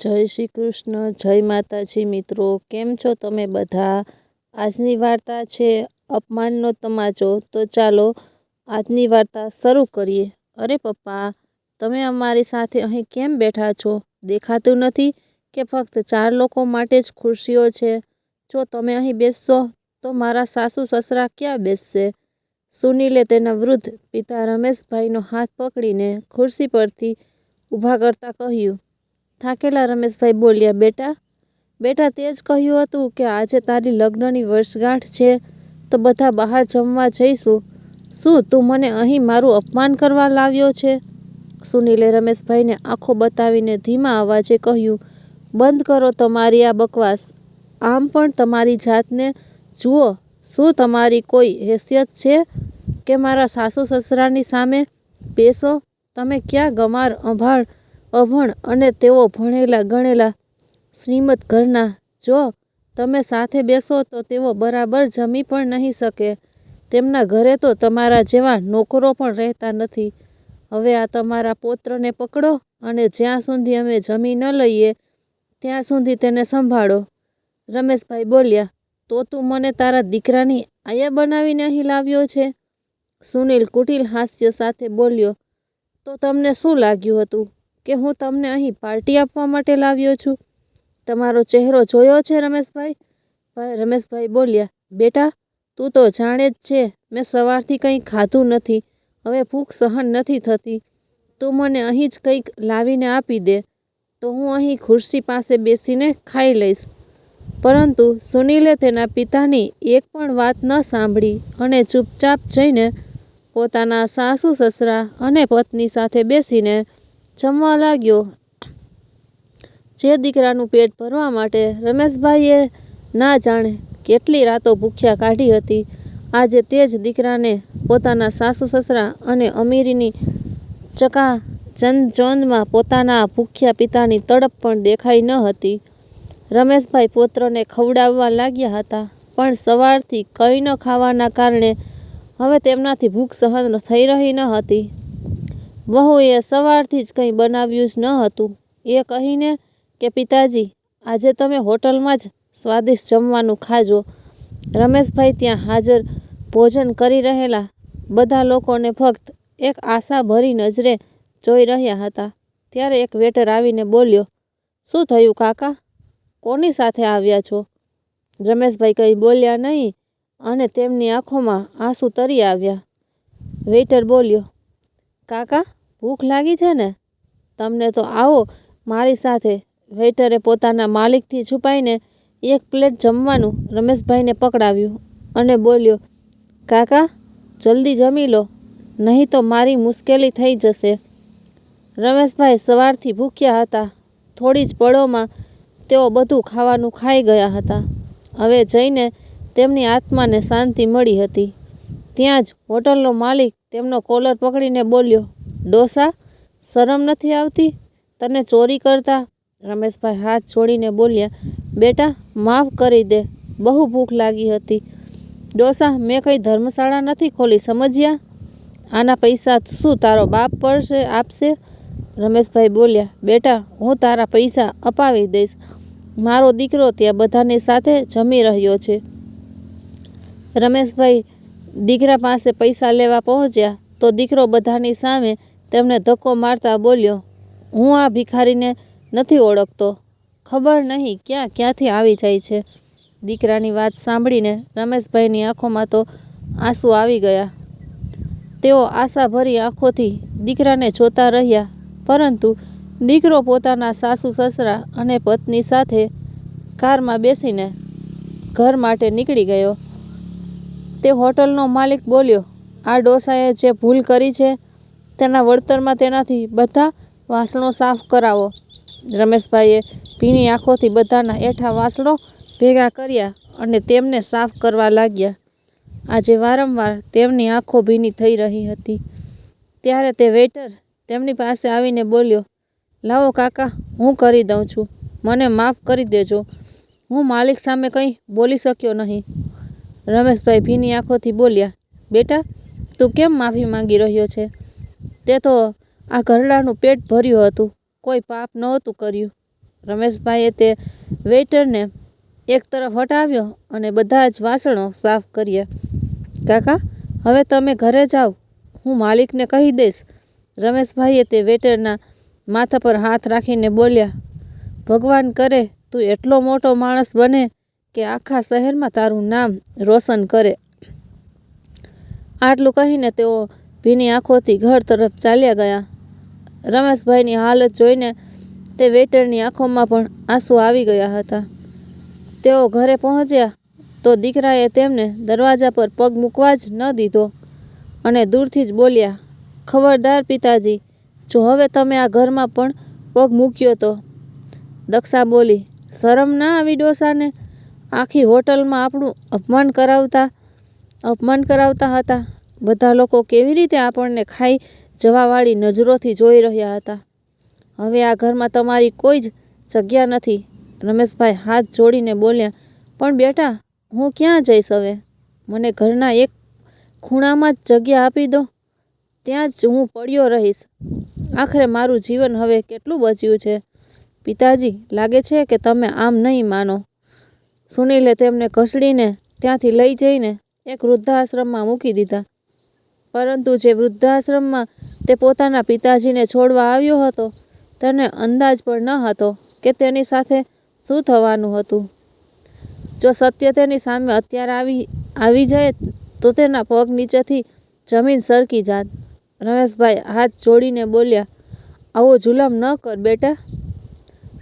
જય શ્રી કૃષ્ણ, જય માતાજી મિત્રો. કેમ છો તમે બધા? આજની વાર્તા છે અપમાનનો તમાચો. તો ચાલો આજની વાર્તા શરૂ કરીએ. અરે પપ્પા, તમે અમારી સાથે અહીં કેમ બેઠા છો? દેખાતું નથી કે ફક્ત ચાર લોકો માટે જ ખુરશીઓ છે? જો તમે અહીં બેસશો, તો મારા સાસુ સસરા ક્યાં બેસશે? સુનીલે તેના વૃદ્ધ પિતા રમેશભાઈનો હાથ પકડીને ખુરશી પરથી ઊભા કરતા કહ્યું થાકેલા રમેશભાઈ બોલ્યા, બેટા બેટા, તે જ કહ્યું હતું કે આજે તારી લગ્નની વર્ષગાંઠ છે, તો બધા બહાર જમવા જઈશું. શું તું મને અહીં મારું અપમાન કરવા લાવ્યો છે? સુનિલે રમેશભાઈને આંખો બતાવીને ધીમા અવાજે કહ્યું, બંધ કરો તમારી આ બકવાસ. આમ પણ તમારી જાતને જુઓ, શું તમારી કોઈ હેસિયત છે કે મારા સાસુ સસરાની સામે બેસો? તમે ક્યાં ગમાર અભાણ અભણ અને તેઓ ભણેલા ગણેલા શ્રીમદ ઘરના. જો તમે સાથે બેસો તો તેઓ બરાબર જમી પણ નહીં શકે. તેમના ઘરે તો તમારા જેવા નોકરો પણ રહેતા નથી. હવે આ તમારા પૌત્રને પકડો અને જ્યાં સુધી અમે જમી ન લઈએ, ત્યાં સુધી તેને સંભાળો. રમેશભાઈ બોલ્યા, તો તું મને તારા દીકરાની આયા બનાવીને અહીં લાવ્યો છે? સુનિલ કુટિલ હાસ્ય સાથે બોલ્યો, તો તમને શું લાગ્યું હતું? કે હું તમને અહીં પાર્ટી આપવા માટે લાવ્યો છું. તમારો ચહેરો જોયો છે, રમેશભાઈ? ભાઈ, રમેશભાઈ બોલ્યા, બેટા, તું તો જાણે જ છે, મેં સવારથી કંઈ ખાધું નથી. હવે ભૂખ સહન નથી થતી. તું મને અહીં જ કંઈક લાવીને આપી દે. તો હું અહીં ખુરશી પાસે બેસીને ખાઈ લઈશ. પરંતુ સુનિલે તેના પિતાની એક પણ વાત ન સાંભળી અને ચૂપચાપ જઈને પોતાના સાસુ, સસરા અને પત્ની સાથે બેસીને જમવા લાગ્યો. જે દીકરાનું પેટ ભરવા માટે રમેશભાઈએ ના જાણે કેટલી રાતો ભૂખ્યા કાઢી હતી. આજે તે જ દીકરાને પોતાના સાસુ સસરા અને અમીરીની ચકા ચંદચોંદમાં પોતાના ભૂખ્યા પિતાની તડપ પણ દેખાઈ ન હતી. રમેશભાઈ પોત્રને ખવડાવવા લાગ્યા હતા, પણ સવારથી કંઈ ન ખાવાના કારણે હવે તેમનાથી ભૂખ સહન થઈ રહી ન હતી. વહુએ સવારથી જ કંઈ બનાવ્યું જ ન હતું. એ કહીને કે, પિતાજી, આજે તમે હોટલમાં જ સ્વાદિષ્ટ જમવાનું ખાજો. રમેશભાઈ ત્યાં હાજર ભોજન કરી રહેલા બધા લોકોને ફક્ત એક આશા ભરી નજરે જોઈ રહ્યા હતા. ત્યારે એક વેટર આવીને બોલ્યો, શું થયું કાકા? કોની સાથે આવ્યા છો? રમેશભાઈ કંઈ બોલ્યા નહીં અને તેમની આંખોમાં આંસુ તરી આવ્યા. વેઇટર બોલ્યો, કાકા ભૂખ લાગી છે ને? તમને તો આવો, મારી સાથે વેઇટરે પોતાના માલિકથી છુપાઈને એક પ્લેટ જમવાનું રમેશભાઈને પકડાવ્યું અને બોલ્યો, કાકા, જલ્દી જમી લો, નહીં તો મારી મુશ્કેલી થઈ જશે. રમેશભાઈ સવારથી ભૂખ્યા હતા. થોડી જ પળોમાં તેઓ બધું ખાવાનું ખાઈ ગયા હતા. હવે જઈને તેમની આત્માને શાંતિ મળી હતી. ત્યાં જ હોટલનો માલિક તેમનો કોલર પકડીને બોલ્યો ડોસા, શરમ નથી આવતી? તને ચોરી કરતા? રમેશભાઈ હાથ છોડીને બોલ્યા, બેટા, માફ કરી દે, બહુ ભૂખ લાગી હતી. ડોસા, મેં કંઈ ધર્મશાળા નથી ખોલી, સમજ્યા? આના પૈસા શું તારો બાપ પડશે આપશે? રમેશભાઈ બોલ્યા, બેટા, હું તારા પૈસા અપાવી દઈશ. મારો દીકરો ત્યાં બધાની સાથે જમી રહ્યો છે. રમેશભાઈ દીકરા પાસે પૈસા લેવા પહોંચ્યા, તો દીકરો બધાની સામે તેમને ધક્કો મારતા બોલ્યો, હું આ ભિખારીને નથી ઓળખતો. ખબર નહીં ક્યાં ક્યાંથી આવી જાય છે. દીકરાની વાત સાંભળીને રમેશભાઈની આંખોમાં તો આંસુ આવી ગયા. તેઓ આશાભરી આંખોથી દીકરાને જોતા રહ્યા, પરંતુ દીકરો પોતાના સાસુ, સસરા અને પત્ની સાથે કારમાં બેસીને ઘર માટે નીકળી ગયો. તે હોટલનો માલિક બોલ્યો, આ ડોસાએ જે ભૂલ કરી છે તેના વળતરમાં તેનાથી બધા વાસણો સાફ કરાવો. રમેશભાઈએ ભીની આંખોથી બધાના એઠા વાસણો ભેગા કર્યા અને તેમને સાફ કરવા લાગ્યા. આજે વારંવાર તેમની આંખો ભીની થઈ રહી હતી. ત્યારે તે વેઇટર તેમની પાસે આવીને બોલ્યો, લાવો કાકા, હું કરી દઉં છું. મને માફ કરી દેજો. હું માલિક સામે કંઈ બોલી શક્યો નહીં. રમેશભાઈ ભીની આંખોથી બોલ્યા, બેટા, તું કેમ માફી માંગી રહ્યો છે? તે તો આ ઘરડાનું પેટ ભર્યું હતું. કોઈ પાપ નહોતું કર્યું. રમેશભાઈએ તે વેઇટરને એક તરફ હટાવ્યો અને બધા જ વાસણો સાફ કર્યા. કાકા, હવે તમે ઘરે જાઓ. હું માલિકને કહી દઈશ. રમેશભાઈએ તે વેટરના માથા પર હાથ રાખીને બોલ્યા, ભગવાન કરે, તું એટલો મોટો માણસ બને કે આખા શહેરમાં તારું નામ રોશન કરે. આટલું કહીને તેઓ ભીની આંખોથી ઘર તરફ ચાલ્યા ગયા. રમેશભાઈની હાલત જોઈને તે વેટરની આંખોમાં પણ આંસુ આવી ગયા હતા. તેઓ ઘરે પહોંચ્યા તો દીકરાએ તેમને દરવાજા પર પગ મૂકવા જ ન દીધો અને દૂરથી જ બોલ્યા, ખબરદાર પિતાજી, જો હવે તમે આ ઘરમાં પણ પગ મૂક્યો તો? દક્ષા બોલી, શરમ ના આવી ડોસાને? આખી હોટલમાં આપણું અપમાન કરાવતા અપમાન કરાવતા હતા. બધા લોકો કેવી રીતે આપણને ખાઈ જવાવાળી નજરોથી જોઈ રહ્યા હતા? હવે આ ઘરમાં તમારી કોઈ જ જગ્યા નથી. રમેશભાઈ હાથ જોડીને બોલ્યા, પણ બેટા, હું ક્યાં જઈશ હવે? મને ઘરના એક ખૂણામાં જ જગ્યા આપી દો. ત્યાં જ હું પડ્યો રહીશ. આખરે મારું જીવન હવે કેટલું બચ્યું છે? પિતાજી, લાગે છે કે તમે આમ નહીં માનો. સુનિલે તેમને ઘસડીને ત્યાંથી લઈ જઈને એક વૃદ્ધાશ્રમમાં મૂકી દીધા. પરંતુ જે વૃદ્ધાશ્રમમાં તે પોતાના પિતાજીને છોડવા આવ્યો હતો, તેને અંદાજ પણ ન હતો કે તેની સાથે શું થવાનું હતું. જો સત્ય તેની સામે અત્યારે આવી આવી જાય, તો તેના પગ નીચેથી જમીન સરકી જાત. રમેશભાઈ હાથ જોડીને બોલ્યા, આવો જુલમ ન કર બેટા.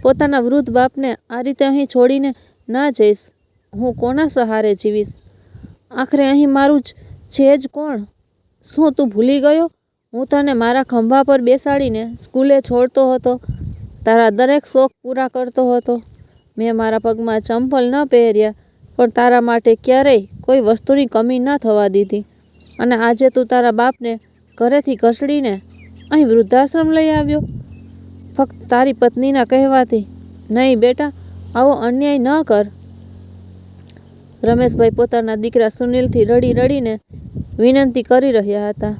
પોતાના વૃદ્ધ બાપને આ રીતે અહીં છોડીને ના જઈશ. હું કોના સહારે જીવીશ? આખરે અહીં મારું જ, છે જ કોણ? શું તું ભૂલી ગયો? હું તને મારા ખંભા પર બેસાડીને સ્કૂલે છોડતો હતો. તારા દરેક શોખ પૂરા કરતો હતો. મેં મારા પગમાં ચંપલ ન પહેર્યા, પણ તારા માટે ક્યારેય કોઈ વસ્તુની કમી ન થવા દીધી. અને આજે તું તારા બાપને ઘરેથી ઘસડીને અહીં વૃદ્ધાશ્રમ લઈ આવ્યો. ફક્ત તારી પત્નીના કહેવાથી નહીં બેટા, આવો અન્યાય ન કર. રમેશભાઈ પોતાના દીકરા સુનિલથી રડી રડીને વિનંતી કરી રહ્યા હતા.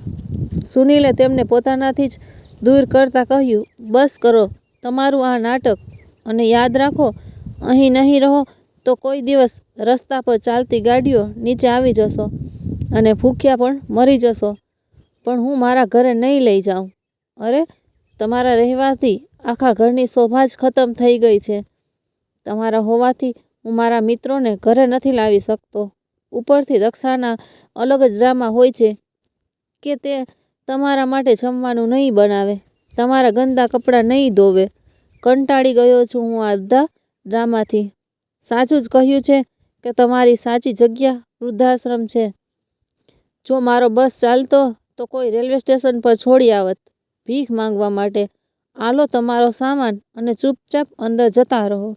સુનિલે તેમને પોતાનાથી જ દૂર કરતા કહ્યું, બસ કરો, તમારું આ નાટક અને યાદ રાખો, અહીં નહીં રહો તો કોઈ દિવસ રસ્તા પર ચાલતી ગાડીઓ નીચે આવી જશો અને ભૂખ્યા પણ મરી જશો, પણ હું મારા ઘરે નહીં લઈ જાઉં. અરે, તમારા રહેવાથી આખા ઘરની શોભા જ ખતમ થઈ ગઈ છે. તમારા હોવાથી હું મારા મિત્રોને ઘરે નથી લાવી શકતો. ઉપરથી દક્ષાના અલગ જ ડ્રામા હોય છે કે તે તમારા માટે જમવાનું નહીં બનાવે, તમારા ગંદા કપડાં નહીં ધોવે. કંટાળી ગયો છું હું આ બધા ડ્રામાથી. સાચું જ કહ્યું છે કે તમારી સાચી જગ્યા વૃદ્ધાશ્રમ છે. જો મારો બસ ચાલતો તો કોઈ રેલવે સ્ટેશન પર છોડી આવત ભીખ માંગવા માટે. આલો તમારો સામાન અને ચૂપચાપ અંદર જતા રહો.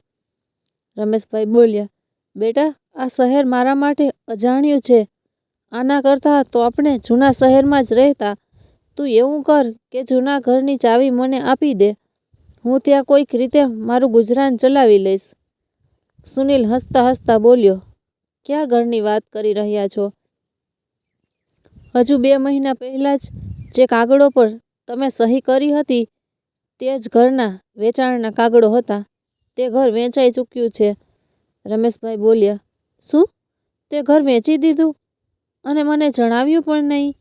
રમેશભાઈ બોલ્યા બેટા, આ શહેર મારા માટે અજાણ્યું છે. આના કરતાં તો આપણે જૂના શહેરમાં જ રહેતા. તું એવું કર કે જૂના ઘરની ચાવી મને આપી દે. હું ત્યાં કોઈક રીતે મારું ગુજરાન ચલાવી લઈશ. સુનિલ હસતા હસતા બોલ્યો, ક્યાં ઘરની વાત કરી રહ્યા છો? હજુ બે મહિના પહેલાં જ જે કાગળો પર તમે સહી કરી હતી, તે જ ઘરના વેચાણના કાગળો હતા. તે ઘર વેચાઈ ચૂક્યું છે. રમેશભાઈ બોલ્યા, શું? તે ઘર વેચી દીધું? અને મને જણાવ્યું પણ નહીં.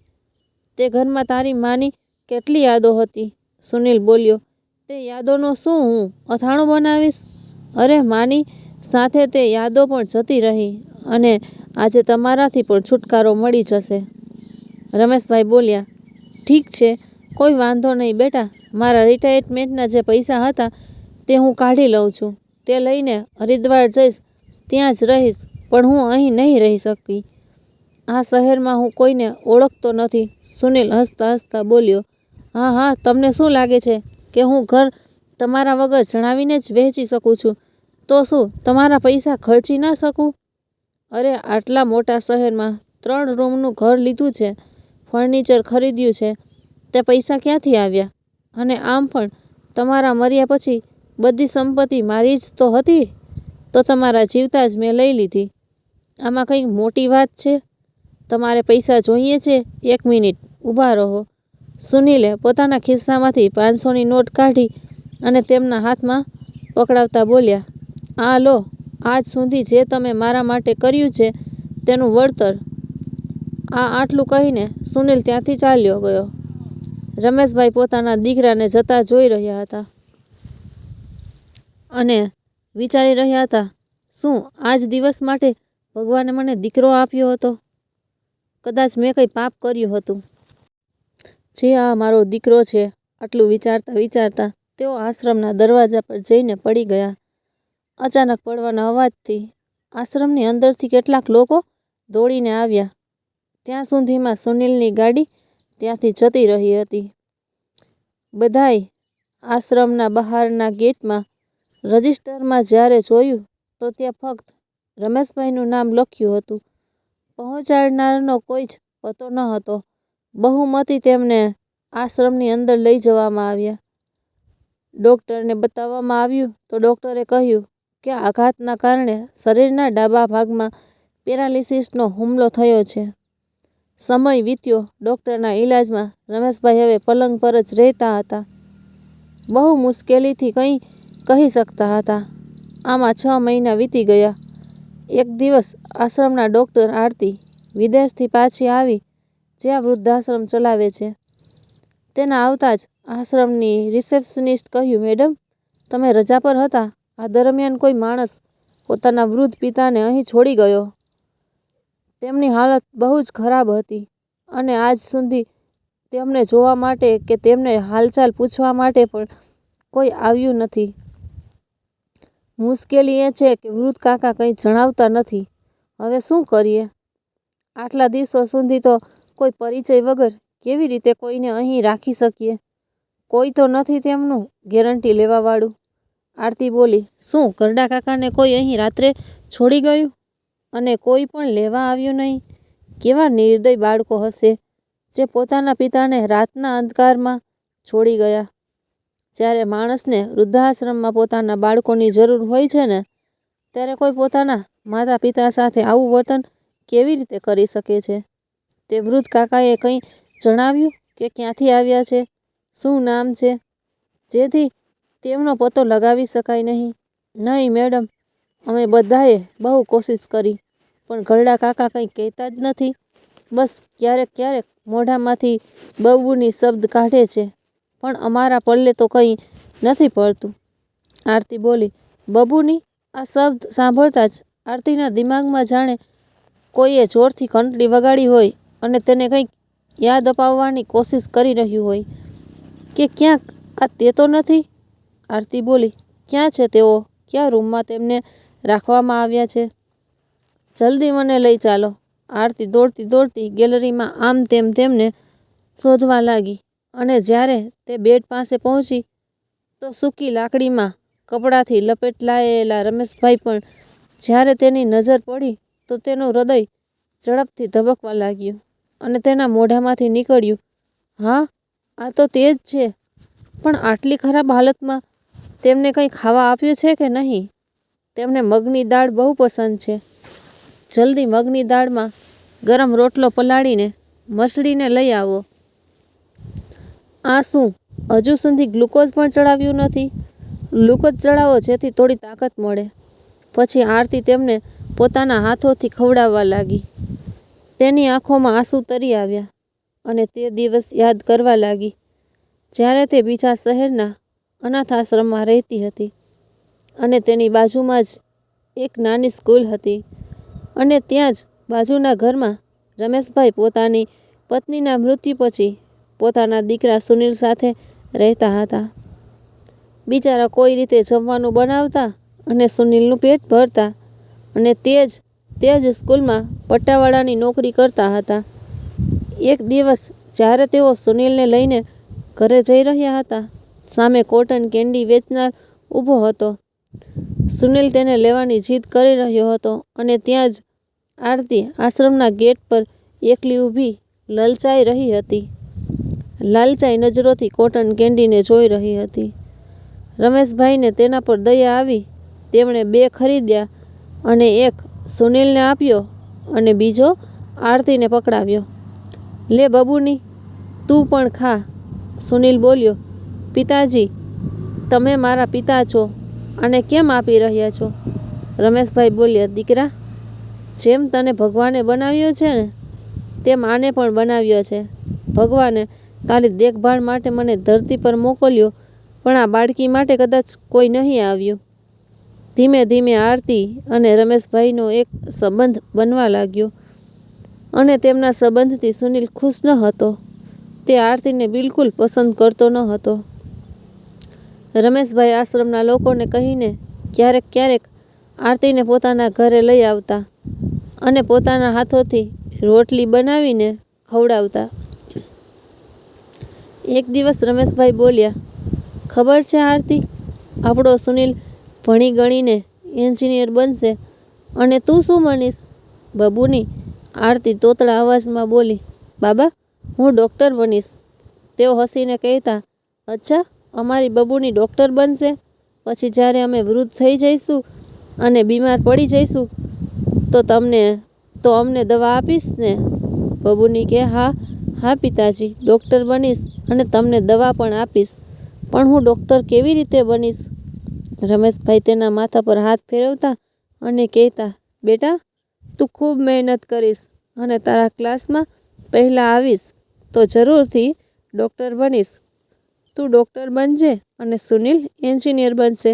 તે ઘરમાં તારી માની કેટલી યાદો હતી. સુનિલ બોલ્યો, તે યાદોનો શું હું અથાણું બનાવીશ? અરે માની, સાથે તે યાદો પણ જતી રહી અને આજે તમારાથી પણ છુટકારો મળી જશે. રમેશભાઈ બોલ્યા, ઠીક છે, કોઈ વાંધો નહીં બેટા. મારા રિટાયરમેન્ટના જે પૈસા હતા તે હું કાઢી લઉં છું. તે લઈને હરિદ્વાર જઈશ ત્યાં જ રહીશ, પણ હું અહીં નહીં રહી શકી. આ શહેરમાં હું કોઈને ઓળખતો નથી, સુનિલ હસતા હસતા બોલ્યો. હા હા, તમને શું લાગે છે કે હું ઘર તમારા વગર જણાવીને જ વહેંચી શકું છું? તો શું તમારા પૈસા ખર્ચી ના શકું? અરે, આટલા મોટા શહેરમાં ત્રણ રૂમનું ઘર લીધું છે, ફર્નિચર ખરીદ્યું છે, તે પૈસા ક્યાંથી આવ્યા? અને આમ પણ તમારા મર્યા પછી બધી સંપત્તિ મારી જ તો હતી? તો તમારા જીવતા જ મેં લઈ લીધી. આમાં કંઈ મોટી વાત છે. તમારે પૈસા જોઈએ છે. એક મિનિટ, ઊભા રહો. સુનિલે પોતાના ખિસ્સામાંથી પાંચસોની નોટ કાઢી અને તેમના હાથમાં પકડાવતા બોલ્યા, આ લો, આજ સુધી જે તમે મારા માટે કર્યું છે તેનું વળતર. આ આટલું કહીને સુનિલ ત્યાંથી ચાલ્યો ગયો. રમેશભાઈ પોતાના દીકરાને જતા જોઈ રહ્યા હતા. અને વિચારી રહ્યા હતા, શું આ જ દિવસ માટે ભગવાને મને દીકરો આપ્યો હતો? કદાચ મેં કંઈ પાપ કર્યું હતું. જે આ મારો દીકરો છે, આટલું વિચારતા વિચારતા તેઓ આશ્રમના દરવાજા પર જઈને પડી ગયા. અચાનક પડવાના અવાજથી આશ્રમની અંદરથી કેટલાક લોકો દોડીને આવ્યા. ત્યાં સુધીમાં સુનિલની ગાડી ત્યાંથી જતી રહી હતી. બધાય આશ્રમના બહારના ગેટમાં રજિસ્ટરમાં જ્યારે જોયું, તો ત્યાં ફક્ત રમેશભાઈનું નામ લખ્યું હતું. પહોંચાડનારનો કોઈ જ પતો ન હતો. બહુમતી તેમને આશ્રમની અંદર લઈ જવામાં આવ્યા. ડૉક્ટરને બતાવવામાં આવ્યું તો ડૉક્ટરે કહ્યું કે આઘાતના કારણે શરીરના ડાબા ભાગમાં પેરાલિસિસનો હુમલો થયો છે. સમય વીત્યો, ડૉક્ટરના ઈલાજમાં રમેશભાઈ હવે પલંગ પર જ રહેતા હતા. બહુ મુશ્કેલીથી કંઈ કહી શકતા હતા. આમાં છ મહિના વીતી ગયા. એક દિવસ આશ્રમના ડૉક્ટર આરતી વિદેશથી પાછી આવી જે આ વૃદ્ધાશ્રમ ચલાવે છે. તેના આવતા જ આશ્રમની રિસેપ્શનિસ્ટ કહ્યું, મેડમ, તમે રજા પર હતા. આ દરમિયાન કોઈ માણસ પોતાના વૃદ્ધ પિતાને અહીં છોડી ગયો. તેમની હાલત બહુ જ ખરાબ હતી અને આજ સુધી તેમને જોવા માટે કે તેમને હાલચાલ પૂછવા માટે પણ કોઈ આવ્યું નથી. મુશ્કેલી એ છે કે વૃદ્ધ કાકા કંઈ જણાવતા નથી. હવે શું કરીએ? આટલા દિવસો સુધી તો કોઈ પરિચય વગર કેવી રીતે કોઈને અહીં રાખી શકીએ? કોઈ તો નથી તેમનું ગેરંટી લેવાવાળું. આરતી બોલી, શું કરડા કાકાને કોઈ અહીં રાત્રે છોડી ગયું? અને કોઈ પણ લેવા આવ્યું નહીં? કેવા નિર્દય બાળકો હશે જે પોતાના પિતાને રાતના અંધકારમાં છોડી ગયા? જ્યારે માણસને વૃદ્ધાશ્રમમાં પોતાના બાળકોની જરૂર હોય છે ને, ત્યારે કોઈ પોતાના માતા પિતા સાથે આવું વર્તન કેવી રીતે કરી શકે છે? તે વૃદ્ધ કાકાએ કંઈ જણાવ્યું કે ક્યાંથી આવ્યા છે? શું નામ છે? જેથી તેમનો પતો લગાવી શકાય નહીં. નહીં, મેડમ, અમે બધાએ બહુ કોશિશ કરી, પણ ઘરડા કાકા કંઈ કહેતા જ નથી. બસ ક્યારેક ક્યારેક મોઢામાંથી બહુની શબ્દ કાઢે છે. પણ અમારા પલ્લે તો કંઈ નથી પડતું. આરતી બોલી, બબુની આ શબ્દ સાંભળતા જ આરતીના દિમાગમાં જાણે કોઈએ જોરથી ઘંટડી વગાડી હોય અને તેને કંઈક યાદ અપાવવાની કોશિશ કરી રહ્યું હોય. કે ક્યાંક આ તે તો નથી? આરતી બોલી, ક્યાં છે તેઓ? કયા રૂમમાં તેમને રાખવામાં આવ્યા છે? જલ્દી મને લઈ ચાલો. આરતી દોડતી દોડતી ગેલેરીમાં આમ તેમ તેમને શોધવા લાગી. અને જ્યારે તે બેડ પાસે પહોંચી, તો સૂકી લાકડીમાં કપડાથી લપેટલાયેલા રમેશભાઈ પણ જ્યારે તેની નજર પડી, તો તેનું હૃદય ઝડપથી ધબકવા લાગ્યું અને તેના મોઢામાંથી નીકળ્યું, હા, આ તો તે જ છે, પણ આટલી ખરાબ હાલતમાં તેમને કંઈ ખાવા આપ્યું છે કે નહીં? તેમને મગની દાળ બહુ પસંદ છે. જલ્દી મગની દાળમાં ગરમ રોટલો પલાળીને મસળીને લઈ આવો. આ શું? હજુ સુધી ગ્લુકોઝ પણ ચડાવ્યું નથી. ગ્લુકોઝ ચડાવો જેથી થોડી તાકાત મળે. પછી આરતી તેમને પોતાના હાથોથી ખવડાવવા લાગી. તેની આંખોમાં આંસુ તરી આવ્યા અને તે દિવસ યાદ કરવા લાગી. જ્યારે તે બીજા શહેરના અનાથ આશ્રમમાં રહેતી હતી અને તેની બાજુમાં જ એક નાની સ્કૂલ હતી અને ત્યાં જ બાજુના ઘરમાં રમેશભાઈ પોતાની પત્નીના મૃત્યુ પછી પોતાના દીકરા સુનિલ સાથે રહેતા હતા. બિચારા કોઈ રીતે જમવાનું બનાવતા અને સુનિલનું પેટ ભરતા અને તે જ તે જ સ્કૂલમાં પટ્ટાવાળાની નોકરી કરતા હતા. એક દિવસ જ્યારે તેઓ સુનિલને લઈને ઘરે જઈ રહ્યા હતા, સામે કોટન કેન્ડી વેચનાર ઊભો હતો. સુનિલ તેને લેવાની જીદ કરી રહ્યો હતો અને ત્યાં જ આરતી આશ્રમના ગેટ પર એકલી ઊભી લલચાઈ રહી હતી. લાલચાઈ નજરોથી કોટન કેન્ડીને જોઈ રહી હતી. રમેશભાઈને તેના પર દયા આવી. તેમણે બે ખરીદ્યા અને એક સુનિલને આપ્યો અને બીજો આરતીને પકડાવ્યો. લે બબુની, તું પણ ખા. સુનિલ બોલ્યો, પિતાજી, તમે મારા પિતા છો આને કેમ આપી રહ્યા છો? રમેશભાઈ બોલ્યા, દીકરા, જેમ તને ભગવાને બનાવ્યો છે ને, તેમ આને પણ બનાવ્યો છે. ભગવાને તારી દેખભાળ માટે મને ધરતી પર મોકલ્યો, પણ આ બાળકી માટે કદાચ કોઈ નહીં આવ્યું. ધીમે ધીમે આરતી અને રમેશભાઈનો એક સંબંધ બનવા લાગ્યો અને તેમના સંબંધથી સુનિલ ખુશ ન હતો. તે આરતીને બિલકુલ પસંદ કરતો ન હતો. રમેશભાઈ આશ્રમના લોકોને કહીને ક્યારેક ક્યારેક આરતીને પોતાના ઘરે લઈ આવતા અને પોતાના હાથોથી રોટલી બનાવીને ખવડાવતા. એક દિવસ રમેશભાઈ બોલ્યા, ખબર છે આરતી? આપણો સુનિલ ભણી ગણીને એન્જિનિયર બનશે અને તું શું બનીશ બબુની, આરતી તોતળા અવાજમાં બોલી, બાબા, હું ડૉક્ટર બનીશ. તેઓ હસીને કહેતા, અચ્છા, અમારી બબુની ડૉક્ટર બનશે? પછી જ્યારે અમે વૃદ્ધ થઈ જઈશું અને બીમાર પડી જઈશું, તો તમને, તો અમને દવા આપીશ ને? બબુની કે, હા હા પિતાજી ડૉક્ટર બનીશ અને તમને દવા પણ આપીશ. પણ હું ડૉક્ટર કેવી રીતે બનીશ? રમેશભાઈ તેના માથા પર હાથ ફેરવતા અને કહેતા, બેટા, તું ખૂબ મહેનત કરીશ અને તારા ક્લાસમાં પહેલાં આવીશ તો જરૂરથી ડૉક્ટર બનીશ. તું ડૉક્ટર બનજે અને સુનિલ એન્જિનિયર બનશે.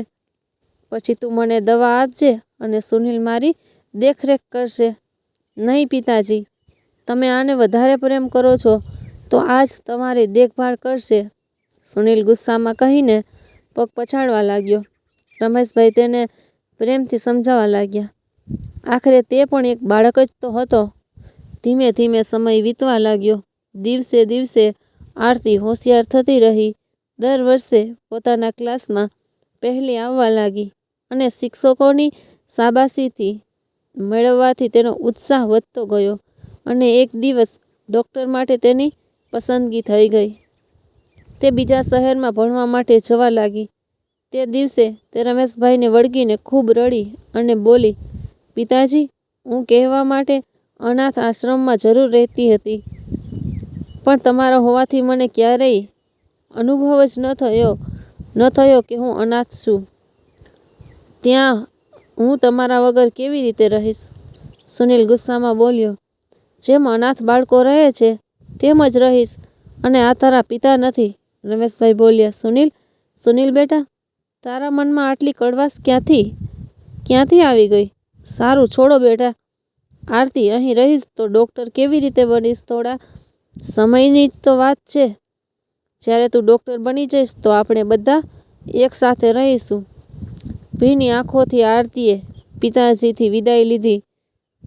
પછી તું મને દવા આપજે અને સુનિલ મારી દેખરેખ કરશે. નહીં પિતાજી તમે આને વધારે પ્રેમ કરો છો, તો આજ તમારી દેખભાળ કરશે. સુનિલ ગુસ્સામાં કહીને પગ પછાડવા લાગ્યો. રમેશભાઈ તેને પ્રેમથી સમજાવવા લાગ્યા. આખરે તે પણ એક બાળક જ તો હતો. ધીમે ધીમે સમય વીતવા લાગ્યો. દિવસે દિવસે આરતી હોશિયાર થતી રહી. દર વર્ષે પોતાના ક્લાસમાં પહેલી આવવા લાગી અને શિક્ષકોની શાબાશીથી મેળવવાથી તેનો ઉત્સાહ વધતો ગયો. અને એક દિવસ ડૉક્ટર માટે તેની પસંદગી થઈ ગઈ. તે બીજા શહેરમાં ભણવા માટે જવા લાગી. તે દિવસે તે રમેશભાઈને વળગીને ખૂબ રડી અને બોલી, પિતાજી, હું કહેવા માટે અનાથ આશ્રમમાં જરૂર રહેતી હતી, પણ તમારા હોવાથી મને ક્યારેય અનુભવ જ ન થયો ન થયો કે હું અનાથ છું. ત્યાં હું તમારા વગર કેવી રીતે રહીશ? સુનિલ ગુસ્સામાં બોલ્યો જેમ અનાથ બાળકો રહે છે, તેમ જ રહીશ. અને આ તારા પિતા નથી. રમેશભાઈ બોલ્યા, સુનિલ સુનિલ બેટા, તારા મનમાં આટલી કડવાશ ક્યાંથી? ક્યાંથી આવી ગઈ? સારું છોડો બેટા. આરતી, અહીં રહીશ તો ડૉક્ટર કેવી રીતે બનીશ થોડા? સમયની જ તો વાત છે. જ્યારે તું ડૉક્ટર બની જઈશ તો આપણે બધા એકસાથે રહીશું. ભીની આંખોથી આરતીએ પિતાજીથી વિદાય લીધી.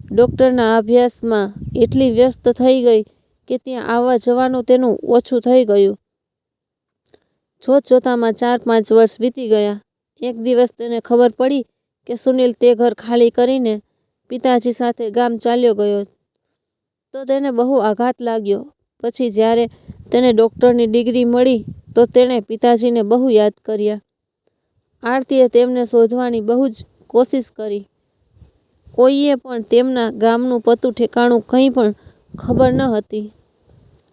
ડૉક્ટરના અભ્યાસમાં એટલી વ્યસ્ત થઈ ગઈ કે ત્યાં આવવા જવાનું તેનું ઓછું થઈ ગયું. જોત જોતામાં ચાર પાંચ વર્ષ વીતી ગયા, એક દિવસ તેને ખબર પડી કે સુનિલ તે ઘર ખાલી કરીને પિતાજી સાથે ગામ ચાલ્યો ગયો. તો તેને બહુ આઘાત લાગ્યો. પછી જ્યારે તેને ડૉક્ટરની ડિગ્રી મળી, તો તેણે પિતાજીને બહુ યાદ કર્યા. આરતીએ તેમને શોધવાની બહુ જ કોશિશ કરી. કોઈએ પણ તેમના ગામનું પતું ઠેકાણું કંઈ પણ ખબર ન હતી.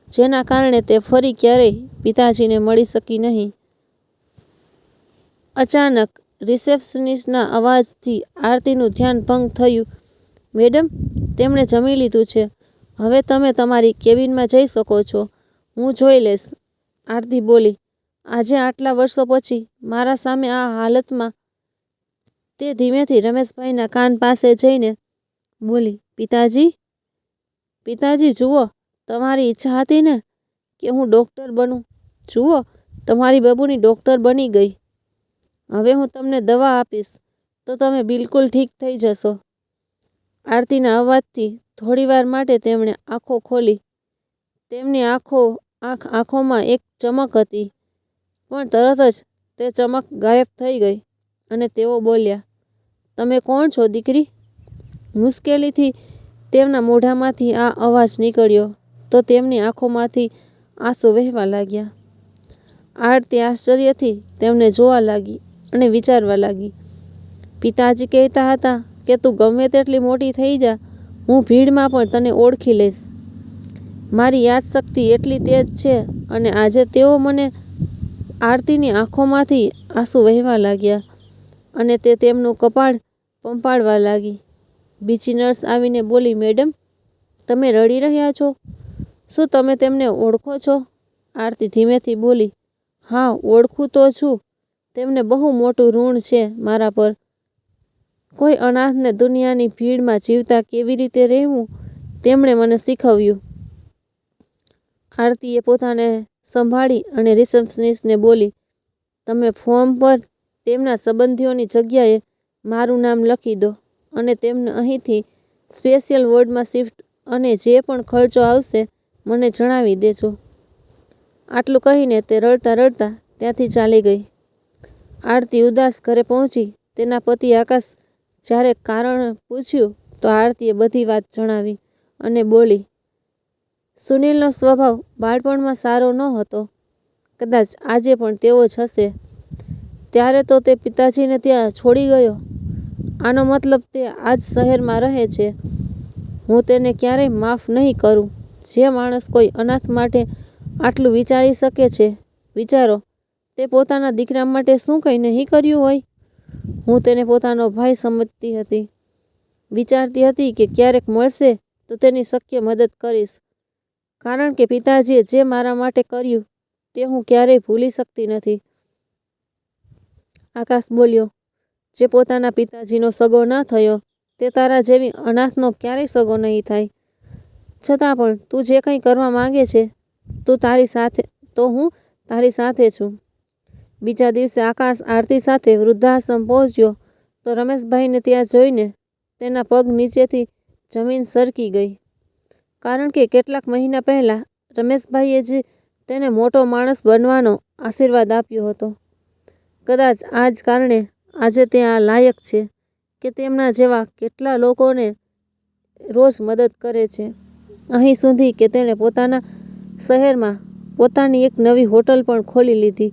જેના કારણે તે ફરી ક્યારેય પિતાજીને મળી શકી નહીં. અચાનક રિસેપ્શનિસ્ટના અવાજથી આરતીનું ધ્યાન ભંગ થયું. મેડમ, તેમણે જમી લીધું છે. હવે તમે તમારી કેબિનમાં જઈ શકો છો. હું જોઈ લઈશ. આરતી બોલી. આજે આટલા વર્ષો પછી મારા સામે આ હાલતમાં તે ધીમેથી રમેશભાઈના કાન પાસે જઈને બોલી, પિતાજી પિતાજી, જુઓ, તમારી ઈચ્છા હતી ને કે હું ડૉક્ટર બનું. જુઓ, તમારી બબુની ડૉક્ટર બની ગઈ. હવે હું તમને દવા આપીશ, તો તમે બિલકુલ ઠીક થઈ જશો. આરતીના અવાજથી થોડીવાર માટે તેમણે આંખો ખોલી. તેમની આંખો, આંખ, આંખોમાં એક ચમક હતી, પણ તરત જ તે ચમક ગાયબ થઈ ગઈ અને તેઓ બોલ્યા તમે કોણ છો, દીકરી? મુશ્કેલીથી તેમના મોઢામાંથી આ અવાજ નીકળ્યો તો તેમની આંખોમાંથી આંસુ વહેવા લાગ્યા. આરતી આશ્ચર્યથી તેમને જોવા લાગી અને વિચારવા લાગી. પિતાજી કહેતા હતા કે તું ગમે તેટલી મોટી થઈ જા, હું ભીડમાં પણ તને ઓળખી લઈશ. મારી યાદશક્તિ એટલી તેજ છે અને આજે તેઓ મને આરતીની આંખોમાંથી આંસુ વહેવા લાગ્યા અને તે તેમનું કપાળ પંપાળવા લાગી. બીજી નર્સ આવીને બોલી, મેડમ, તમે રડી રહ્યા છો? શું તમે તેમને ઓળખો છો? આરતી ધીમેથી બોલી, હા, ઓળખું તો છું. તેમને બહુ મોટું ઋણ છે મારા પર. કોઈ અનાથને દુનિયાની ભીડમાં જીવતા કેવી રીતે રહેવું? તેમણે મને શીખવ્યું. આરતીએ પોતાને સંભાળી અને રિસેપ્શનિસ્ટને બોલી, તમે ફોર્મ પર તેમના સંબંધીઓની જગ્યાએ મારું નામ લખી દો અને તેમને અહીંથી સ્પેશિયલ વોર્ડમાં શિફ્ટ અને જે પણ ખર્ચો આવશે મને જણાવી દેજો. આટલું કહીને તે રડતા રડતા ત્યાંથી ચાલી ગઈ. આરતી ઉદાસ ઘરે પહોંચી. તેના પતિ આકાશ જ્યારે કારણ પૂછ્યું તો આરતીએ બધી વાત જણાવી અને બોલી, સુનિલનો સ્વભાવ બાળપણમાં સારો ન હતો કદાચ આજે પણ તેવો જ હશે. ત્યારે તો તે પિતાજીને ત્યાં છોડી ગયો. આનો મતલબ તે આજ શહેરમાં રહે છે. હું તેને ક્યારેય માફ નહીં કરું. જે માણસ કોઈ અનાથ માટે આટલું વિચારી શકે છે, વિચારો, તે પોતાના દીકરા માટે શું કંઈ નહીં કર્યું હોય? હું તેને પોતાનો ભાઈ સમજતી હતી. વિચારતી હતી કે ક્યારેક મળશે તો તેની શક્ય મદદ કરીશ. કારણ કે પિતાજીએ જે મારા માટે કર્યું, તે હું ક્યારેય ભૂલી શકતી નથી. આકાશ બોલ્યો, જે પોતાના પિતાજીનો સગો ન થયો, તે તારા જેવી અનાથનો ક્યારેય સગો નહીં થાય. છતાં પણ તું જે કંઈ કરવા માંગે છે, તું તારી સાથે, તો હું તારી સાથે છું. બીજા દિવસે આકાશ આરતી સાથે વૃદ્ધાશ્રમ પહોંચ્યો, તો રમેશભાઈને ત્યાં જોઈને તેના પગ નીચેથી જમીન સરકી ગઈ. કારણ કે કેટલાક મહિના પહેલાં રમેશભાઈએ જ તેને મોટો માણસ બનવાનો આશીર્વાદ આપ્યો હતો. કદાચ આ જ કારણે આજે તે આ લાયક છે કે તેમના જેવા કેટલા લોકોને રોજ મદદ કરે છે. અહીં સુધી કે તેણે પોતાના શહેરમાં પોતાની એક નવી હોટલ પણ ખોલી લીધી.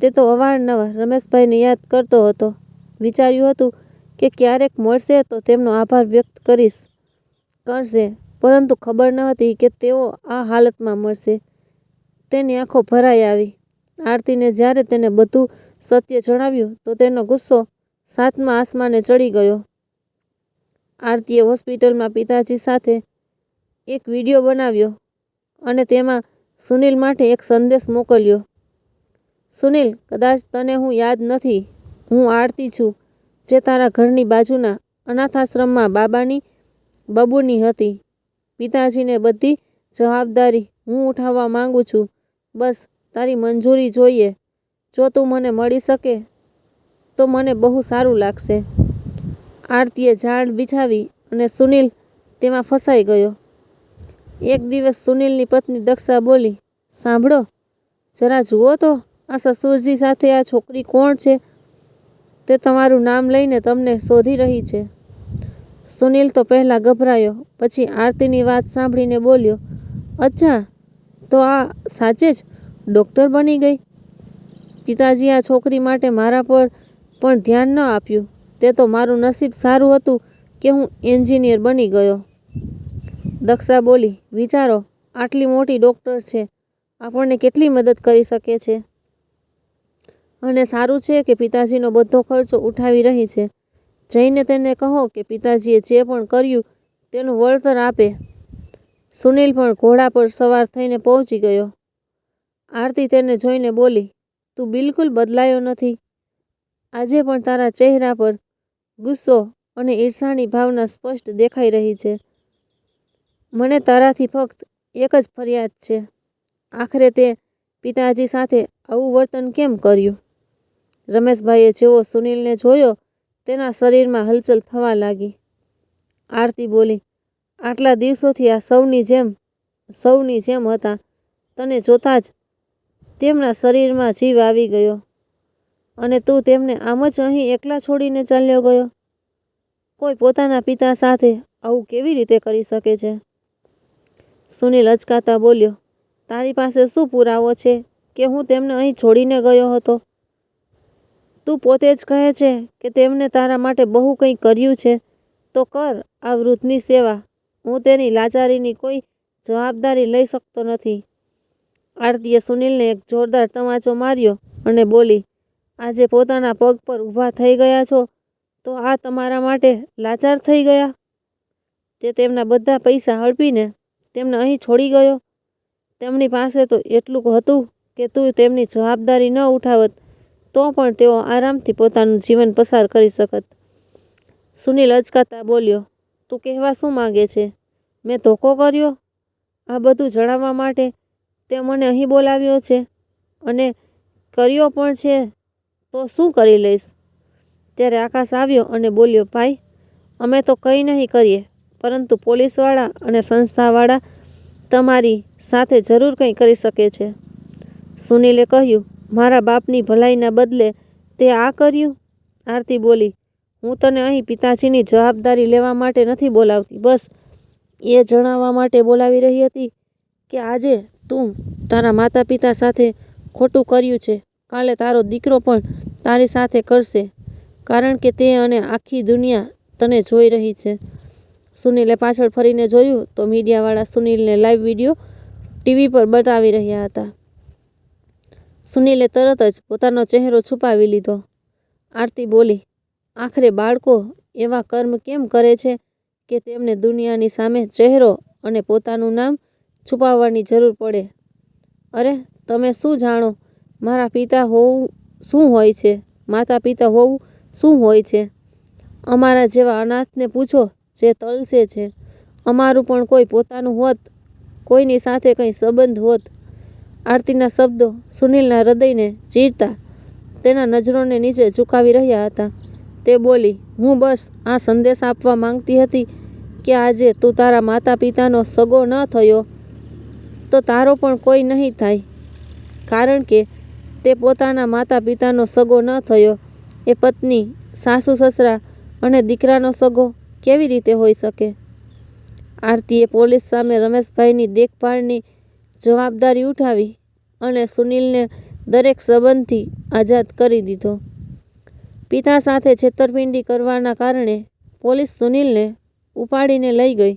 તે તો અવારનવાર રમેશભાઈને યાદ કરતો હતો. વિચાર્યું હતું કે ક્યારેક મળશે તો તેમનો આભાર વ્યક્ત કરીશ, કરશે, પરંતુ ખબર ન હતી કે તેઓ આ હાલતમાં મળશે. તેની આંખો ભરાઈ આવી. આરતીને જ્યારે તેને બધું સત્ય જણાવ્યું, તો તેનો ગુસ્સો સાતમા આસમાને ચડી ગયો. આરતીએ હોસ્પિટલમાં પિતાજી સાથે એક વીડિયો બનાવ્યો અને તેમાં સુનિલ માટે એક સંદેશ મોકલ્યો. સુનિલ, કદાચ તને હું યાદ નથી. હું આરતી છું, જે તારા ઘરની બાજુના અનાથાશ્રમમાં બાબાની બબુની હતી. પિતાજીને બધી જવાબદારી હું ઉઠાવવા માંગુ છું. બસ તારી મંજૂરી જોઈએ. જો તું મને મળી શકે, તો મને બહુ સારું લાગશે. આરતીએ ઝાડ બિછાવી અને સુનિલ તેમાં ફસાઈ ગયો. એક દિવસ સુનિલની પત્ની દક્ષા બોલી, સાંભળો, જરા જુઓ તો, આ સસુરજી સાથે આ છોકરી કોણ છે? તે તમારું નામ લઈને તમને શોધી રહી છે. સુનિલ તો પહેલાં ગભરાયો, પછી આરતીની વાત સાંભળીને બોલ્યો, અચ્છા, તો આ સાચે જ ડૉક્ટર બની ગઈ. પિતાજી આ છોકરી માટે મારા પર પણ ધ્યાન ન આપ્યું. તે તો મારું નસીબ સારું હતું કે હું એન્જિનિયર બની ગયો. દક્ષા બોલી, વિચારો, આટલી મોટી ડૉક્ટર છે. આપણને કેટલી મદદ કરી શકે છે? અને સારું છે કે પિતાજીનો બધો ખર્ચો ઉઠાવી રહી છે. જઈને તેને કહો કે પિતાજીએ જે પણ કર્યું તેનું વળતર આપે. સુનિલ પણ ઘોડા પર સવાર થઈને પહોંચી ગયો. આરતી તેને જોઈને બોલી, તું બિલકુલ બદલાયો નથી. આજે પણ તારા ચહેરા પર ગુસ્સો અને ઈર્ષાની ભાવના સ્પષ્ટ દેખાઈ રહી છે. મને તારાથી ફક્ત એક જ ફરિયાદ છે. આખરે તે પિતાજી સાથે આવું વર્તન કેમ કર્યું? રમેશભાઈએ જેવો સુનિલને જોયો, તેના શરીરમાં હલચલ થવા લાગી. આરતી બોલી, આટલા દિવસોથી આ સૌની જેમ સૌની જેમ હતા. તને જોતાં જ તેમના શરીરમાં જીવ આવી ગયો અને તું તેમને આમ જ અહીં એકલા છોડીને ચાલ્યો ગયો. કોઈ પોતાના પિતા સાથે આવું કેવી રીતે કરી શકે છે? સુનિલ અચકાતા બોલ્યો, તારી પાસે શું પુરાવો છે કે હું તેમને અહીં છોડીને ગયો હતો? તું પોતે જ કહે છે કે તેમને તારા માટે બહુ કંઈ કર્યું છે. તો કર આ વૃદ્ધની સેવા. હું તેની લાચારીની કોઈ જવાબદારી લઈ શકતો નથી. આરતીએ સુનિલને એક જોરદાર તમાચો માર્યો અને બોલી, આજે પોતાના પગ પર ઊભા થઈ ગયા છો, તો આ તમારા માટે લાચાર થઈ ગયા? તે તેમના બધા પૈસા હડપીને તેમને અહીં છોડી ગયો. તેમની પાસે તો એટલું હતું કે તું તેમની જવાબદારી ન ઉઠાવત, તો પણ તેઓ આરામથી પોતાનું જીવન પસાર કરી શકત. સુનિલ અચકાતા બોલ્યો, તું કહેવા શું માગે છે? મેં ધોકો કર્યો? આ બધું જણાવવા માટે તે મને અહીં બોલાવ્યો છે અને કર્યો પણ છે. તો શું કરી લઈશ? ત્યારે આકાશ આવ્યો અને બોલ્યો, ભાઈ, અમે તો કંઈ નહીં કરીએ, પરંતુ પોલીસવાળા અને સંસ્થાવાળા તમારી સાથે જરૂર કંઈ કરી શકે છે. સુનિલે કહ્યું, મારા બાપની ભલાઈના બદલે તે આ કર્યું? આરતી બોલી, હું તને અહીં પિતાજીની જવાબદારી લેવા માટે નથી બોલાવતી. બસ, એ જણાવવા માટે બોલાવી રહી હતી કે આજે તું તારા માતા પિતા સાથે ખોટું કર્યું છે. કાલે તારો દીકરો પણ તારી સાથે કરશે, કારણ કે તે અને આખી દુનિયા તને જોઈ રહી છે. સુનિલે પાછળ ફરીને જોયું તો મીડિયાવાળા સુનિલને લાઈવ વીડિયો ટીવી પર બતાવી રહ્યા હતા. સુનિલે તરત જ પોતાનો ચહેરો છુપાવી લીધો. આરતી બોલી, આખરે બાળકો એવા કર્મ કેમ કરે છે કે તેમને દુનિયાની સામે ચહેરો અને પોતાનું નામ છુપાવવાની જરૂર પડે. અરે, તમે શું જાણો? મારા પિતા હોવું શું હોય છે? માતા પિતા હોવું શું હોય છે? અમારા જેવા અનાથને પૂછો જે તલસે છે. અમારું પણ કોઈ પોતાનું હોત, કોઈની સાથે કંઈ સંબંધ હોત. આરતીના શબ્દો સુનિલના હૃદયને ચીરતા તેના નજરોને નીચે ઝુકાવી રહ્યા હતા. તે બોલી, હું બસ આ સંદેશ આપવા માંગતી હતી કે આજે તું તારા માતા પિતાનો સગો ન થયો. તો તારો પણ કોઈ નહીં થાય. કારણ કે તે પોતાના માતા પિતાનો સગો ન થયો. એ પત્ની, સાસુ, સસરા અને દીકરાનો સગો કેવી રીતે હોઈ શકે? આરતીએ પોલીસ સામે રમેશભાઈની દેખભાળની જવાબદારી ઉઠાવી અને સુનિલને દરેક સંબંધથી આઝાદ કરી દીધો. પિતા સાથે છેતરપિંડી કરવાના કારણે પોલીસ સુનિલને ઉપાડીને લઈ ગઈ.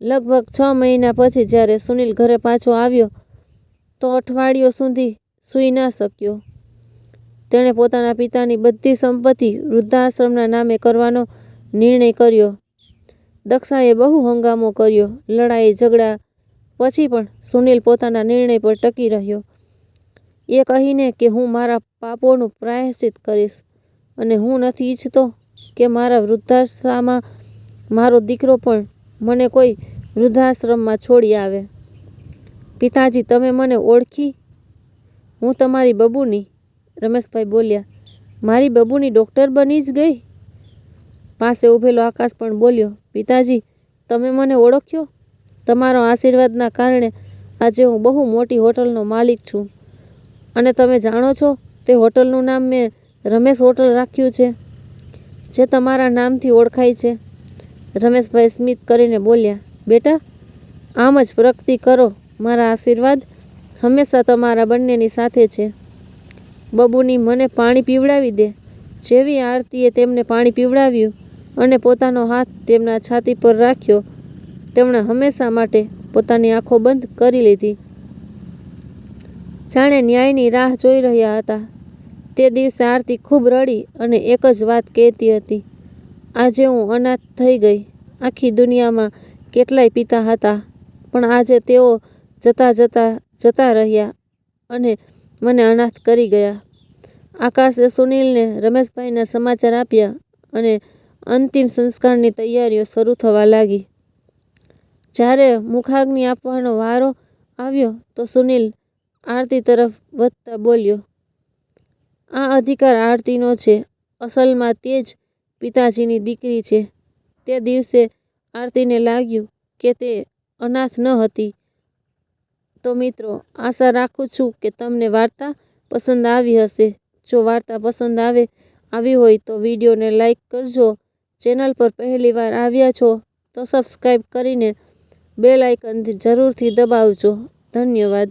લગભગ છ મહિના પછી જ્યારે સુનિલ ઘરે પાછો આવ્યો, તો અઠવાડિયો સુધી સૂઈ ન શક્યો. તેણે પોતાના પિતાની બધી સંપત્તિ વૃદ્ધાશ્રમના નામે કરવાનો નિર્ણય કર્યો. દક્ષાએ બહુ હંગામો કર્યો. લડાઈ, ઝઘડા, પછી પણ સુનિલ પોતાના નિર્ણય પર ટકી રહ્યો. એ કહીને કે હું મારા પાપોનું પ્રાયશ્ચિત કરીશ અને હું નથી ઈચ્છતો કે મારા વૃદ્ધાશ્રમમાં મારો દીકરો પણ મને કોઈ વૃદ્ધાશ્રમમાં છોડી આવે. પિતાજી, તમે મને ઓળખી? હું તમારી બબુની, રમેશભાઈ બોલ્યા, મારી બબુની ડૉક્ટર બની જ ગઈ? પાસે ઊભેલો આકાશ પણ બોલ્યો, પિતાજી, તમે મને ઓળખ્યો? તમારો આશીર્વાદના કારણે આજે હું બહુ મોટી હોટલનો માલિક છું. અને તમે જાણો છો, તે હોટલનું નામ મેં રમેશ હોટલ રાખ્યું છે, જે તમારા નામથી ઓળખાય છે. રમેશભાઈ સ્મિત કરીને બોલ્યા, બેટા, આમ જ પ્રગતિ કરો. મારા આશીર્વાદ હંમેશા તમારા બંનેની સાથે છે. બબુની મને પાણી પીવડાવી દે. જેવી આરતીએ તેમને પાણી પીવડાવ્યું અને પોતાનો હાથ તેમના છાતી પર રાખ્યો, તેમણે હંમેશા માટે પોતાની આંખો બંધ કરી લીધી. જાણે ન્યાયની રાહ જોઈ રહ્યા હતા. તે દિવસે આરતી ખૂબ રડી અને એક જ વાત કહેતી હતી. આજે હું અનાથ થઈ ગઈ. આખી દુનિયામાં કેટલાય પિતા હતા, પણ આજે તેઓ જતા જતા જતા રહ્યા અને મને અનાથ કરી ગયા. આકાશે સુનિલને રમેશભાઈના સમાચાર આપ્યા અને અંતિમ સંસ્કારની તૈયારીઓ શરૂ થવા લાગી. જ્યારે મુખાગ્નિ આપવાનો વારો આવ્યો, તો સુનિલ આરતી તરફ વધતા બોલ્યો, આ અધિકાર આરતીનો છે. અસલમાં તે જ પિતાજીની દીકરી છે. તે દિવસે આરતીને લાગ્યું કે તે અનાથ ન હતી. તો મિત્રો, આશા રાખું છું કે તમને વાર્તા પસંદ આવી હશે. જો વાર્તા પસંદ આવે, આવી હોય તો વિડીયોને લાઈક કરજો. ચેનલ પર પહેલીવાર આવ્યા છો તો સબસ્ક્રાઈબ કરીને બેલ આઇકન જરૂરથી દબાવજો. ધન્યવાદ.